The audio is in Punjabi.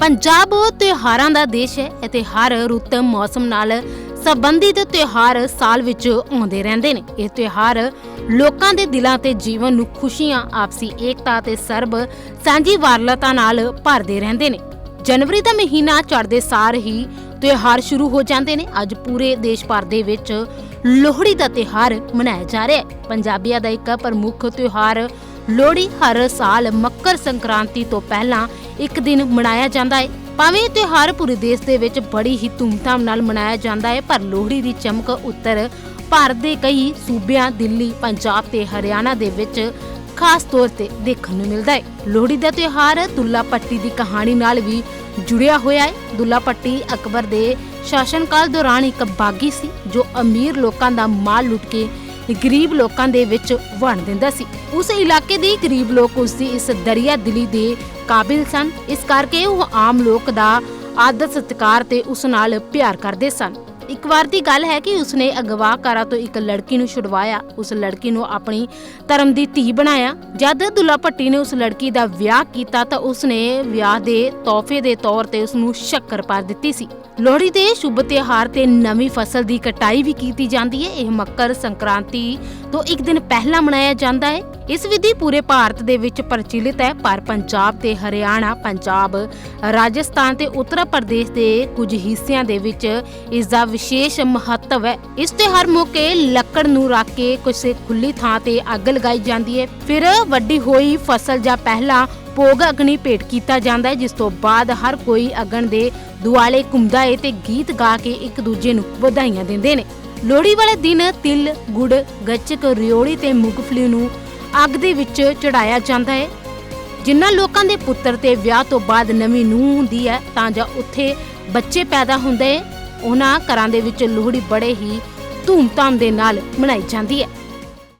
ਪੰਜਾਬ ਤਿਉਹਾਰਾਂ ਦਾ ਦੇਸ਼ ਹੈ ਅਤੇ ਹਰ ਰੁੱਤ ਮੌਸਮ ਨਾਲ ਸੰਬੰਧਿਤ ਤਿਉਹਾਰ ਸਾਲ ਵਿੱਚ ਆਉਂਦੇ ਰਹਿੰਦੇ ਨੇ। ਇਹ ਤਿਉਹਾਰ ਲੋਕਾਂ ਦੇ ਦਿਲਾਂ ਤੇ ਜੀਵਨ ਨੂੰ ਖੁਸ਼ੀਆਂ, ਆਪਸੀ ਏਕਤਾ ਤੇ ਸਰਬ ਸਾਂਝੀ ਵਾਰਲਤਾ ਨਾਲ ਭਰਦੇ ਰਹਿੰਦੇ ਨੇ। ਜਨਵਰੀ ਦਾ ਮਹੀਨਾ ਚੜ੍ਹਦੇ ਸਾਰ ਹੀ ਤਿਉਹਾਰ ਸ਼ੁਰੂ ਹੋ ਜਾਂਦੇ ਨੇ। ਅੱਜ ਪੂਰੇ ਦੇਸ਼ ਭਰ ਦੇ ਵਿੱਚ ਲੋਹੜੀ ਦਾ ਤਿਉਹਾਰ ਮਨਾਇਆ ਜਾ ਰਿਹਾ ਹੈ। ਪੰਜਾਬੀਆਂ ਦਾ ਇੱਕ ਪ੍ਰਮੁੱਖ ਤਿਉਹਾਰ ਲੋਹੜੀ ਹਰ ਸਾਲ ਮੱਕਰ ਸੰਕ੍ਰਾਂਤੀ ਤੋਂ ਪਹਿਲਾਂ ਇੱਕ ਦਿਨ ਮਨਾਇਆ ਜਾਂਦਾ ਹੈ। ਭਾਵੇਂ ਇਹ ਤਿਉਹਾਰ ਪੂਰੇ ਦੇਸ਼ ਦੇ ਵਿੱਚ ਬੜੀ ਹੀ ਧੂਮਧਾਮ ਨਾਲ ਮਨਾਇਆ ਜਾਂਦਾ ਹੈ, ਪਰ ਲੋਹੜੀ ਦੀ ਚਮਕ ਉੱਤਰ ਭਾਰਤ ਦੇ ਕਈ ਸੂਬਿਆਂ, ਦਿੱਲੀ, ਪੰਜਾਬ ਤੇ ਹਰਿਆਣਾ ਦੇ ਵਿੱਚ ਖਾਸ ਤੌਰ ਤੇ ਦੇਖਣ ਨੂੰ ਮਿਲਦਾ ਹੈ। ਲੋਹੜੀ ਦਾ ਤਿਉਹਾਰ ਦੁੱਲਾ ਪੱਟੀ ਦੀ ਕਹਾਣੀ ਨਾਲ ਵੀ ਜੁੜਿਆ ਹੋਇਆ ਹੈ। ਦੁੱਲਾ ਪੱਟੀ ਅਕਬਰ ਦੇ ਸ਼ਾਸਨਕਾਲ ਦੌਰਾਨ ਇੱਕ ਬਾਗੀ ਸੀ, ਜੋ ਅਮੀਰ ਲੋਕਾਂ ਦਾ ਮਾਲ ਲੁੱਟ ਕੇ ਗਰੀਬ ਲੋਕਾਂ ਦੇ ਵਿੱਚ ਵੰਡ ਦਿੰਦਾ ਸੀ। ਉਸ ਇਲਾਕੇ ਦੇ ਗਰੀਬ ਲੋਕ ਉਸ ਦੀ ਇਸ ਦਰਿਆ ਦਿਲੀ ਦੇ ਕਾਬਿਲ ਸਨ। ਇਸ ਕਰਕੇ ਉਹ ਆਮ ਲੋਕ ਦਾ ਆਦਰ ਸਤਿਕਾਰ ਤੇ ਉਸ ਨਾਲ ਪਿਆਰ ਕਰਦੇ ਸਨ। ਇੱਕ ਵਾਰ ਦੀ ਗੱਲ ਹੈ ਕਿ ਉਸਨੇ ਅਗਵਾਕਾਰਾਂ ਤੋਂ ਇੱਕ ਲੜਕੀ ਨੂੰ ਛੁਡਵਾਇਆ। ਉਸ ਲੜਕੀ ਨੂੰ ਆਪਣੀ ਧਰਮ ਦੀ ਧੀ ਬਣਾਇਆ। ਜਦ ਦੁੱਲਾ ਭੱਟੀ ਨੇ ਉਸ ਲੜਕੀ ਦਾ ਵਿਆਹ ਕੀਤਾ ਤਾਂ ਉਸਨੇ ਵਿਆਹ ਦੇ ਤੋਹਫੇ ਦੇ ਤੌਰ ਤੇ ਉਸ ਨੂੰ ਸ਼ੱਕਰ ਪਾ ਦਿੱਤੀ ਸੀ। ਲੋਹੜੀ ਦੇ ਸ਼ੁਭ ਤਿਉਹਾਰ ਤੇ ਨਵੀਂ ਫਸਲ ਦੀ ਕਟਾਈ ਵੀ ਕੀਤੀ ਜਾਂਦੀ ਹੈ। ਇਹ ਮੱਕਰ ਸੰਕ੍ਰਾਂਤੀ ਤੋਂ ਇੱਕ ਦਿਨ ਪਹਿਲਾਂ ਮਨਾਇਆ ਜਾਂਦਾ ਹੈ। ਇਸ ਵਿਧੀ ਪੂਰੇ ਭਾਰਤ ਦੇ ਵਿੱਚ ਪ੍ਰਚਲਿਤ ਹੈ, ਪਰ ਪੰਜਾਬ ਤੇ ਹਰਿਆਣਾ, ਪੰਜਾਬ, ਰਾਜਸਥਾਨ ਤੇ ਉੱਤਰ ਪ੍ਰਦੇਸ਼ ਦੇ ਕੁਝ ਹਿੱਸਿਆਂ ਦੇ ਵਿੱਚ ਇਸ ਦਾ ਵਿਸ਼ੇਸ਼ ਮਹੱਤਵ ਹੈ। ਇਸ ਤਿਉਹਾਰ ਮੌਕੇ ਲੱਕੜ ਨੂੰ ਰੱਖ ਕੇ ਕਿਸੇ ਖੁੱਲੀ ਥਾਂ ਤੇ ਅੱਗ ਲਗਾਈ ਜਾਂਦੀ ਹੈ। ਫਿਰ ਵੱਡੀ ਹੋਈ ਫਸਲ ਜਾਂ ਪਹਿਲਾਂ ਭੋਗ ਅਗਨੀ ਭੇਟ ਕੀਤਾ ਜਾਂਦਾ ਹੈ, ਜਿਸ ਤੋਂ ਬਾਅਦ ਹਰ ਕੋਈ ਅਗਨ ਦੇ ਦੁਆਲੇ ਘੁੰਮਦਾ ਹੈ ਤੇ ਗੀਤ ਗਾ ਕੇ ਇੱਕ ਦੂਜੇ ਨੂੰ ਵਧਾਈਆਂ ਦਿੰਦੇ ਨੇ। ਲੋਹੜੀ ਵਾਲੇ ਦਿਨ ਤਿਲ, ਗੁੜ, ਗੱਚਕ ਰਿਓੜੀ ਤੇ ਮੂੰਗਫਲੀ ਨੂੰ ਅੱਗ ਦੇ ਵਿੱਚ ਚੜਾਇਆ ਜਾਂਦਾ ਹੈ। ਜਿਨ੍ਹਾਂ ਲੋਕਾਂ ਦੇ ਪੁੱਤਰ ਤੇ ਵਿਆਹ ਤੋਂ ਬਾਅਦ ਨਵੀਂ ਨੂੰਹ ਹੁੰਦੀ ਹੈ, ਤਾਂ ਜਾਂ ਉੱਥੇ ਬੱਚੇ ਪੈਦਾ ਹੁੰਦੇ, ਉਹਨਾਂ ਘਰਾਂ ਦੇ ਵਿੱਚ ਲੋਹੜੀ ਬੜੇ ਹੀ ਧੂਮਧਾਮ ਦੇ ਨਾਲ ਮਨਾਈ ਜਾਂਦੀ ਹੈ।